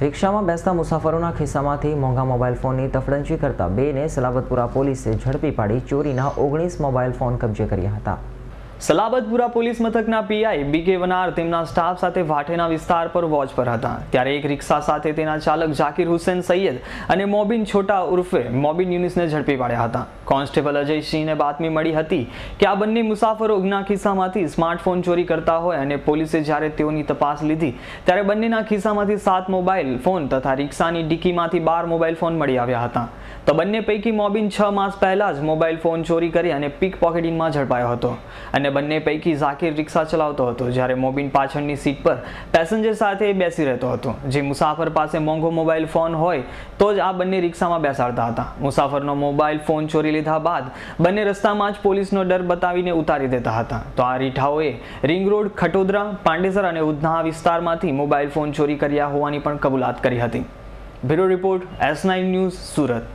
રિક્ષામાં બેસતા મુસાફરોના ખિસ્સામાંથી મોંઘા મોબાઈલ ફોનની તફડંચી કરતા બેને સલાબતપુરા પોલીસે ઝડપી પાડી ચોરીના ઓગણીસ મોબાઈલ ફોન કબજે કર્યા હતા. સલાબતપુરા પોલીસ મથકના પીઆઈ બીકે વનાર તેમના સ્ટાફ સાથે વાઠેના વિસ્તાર પર વોચ પર હતા. ત્યારે એક રિક્ષા સાથે તેના ચાલક ઝાકીર હુસેન સૈયદ અને મોબિન છોટા ઉર્ફે મોબિન યુનિસને ઝડપી પાડ્યા હતા. કોન્સ્ટેબલ અજયસિંહને બાતમી મળી હતી કે આ બંને મુસાફરો ઉગના ખિસ્સામાંથી સ્માર્ટફોન ચોરી કરતા હોય અને પોલીસે જ્યારે તેઓની તપાસ લીધી, ત્યારે બંનેના ખિસ્સામાંથી સાત મોબાઈલ ફોન તથા રિક્ષાની ડિક્કીમાંથી બાર મોબાઈલ ફોન મળી આવ્યા હતા. તો બંને પૈકી મોબિન છ માસ પહેલા જ મોબાઈલ ફોન ચોરી કરી અને પિક પોકેટિંગમાં ઝડપાયો હતો. અને બંને પૈકી ઝાકીર રિક્ષા ચલાવતો હતો, જ્યારે મોબિન પાછળની સીટ પર પેસેન્જર સાથે બેસી રહેતો હતો. જે મુસાફર પાસે મોંઘો મોબાઈલ ફોન હોય, તો જ આ બંને રિક્ષામાં બેસાડતા હતા. મુસાફરનો મોબાઈલ ફોન ચોરી લીધા બાદ બંને રસ્તામાં જ પોલીસનો ડર બતાવીને ઉતારી દેતા હતા. તો આ રીઠાઓએ રિંગ રોડ, ખટોદરા, પાંડેસર અને ઉધના વિસ્તારમાંથી મોબાઈલ ફોન ચોરી કર્યા હોવાની પણ કબૂલાત કરી હતી. Bureau report S nine news Surat.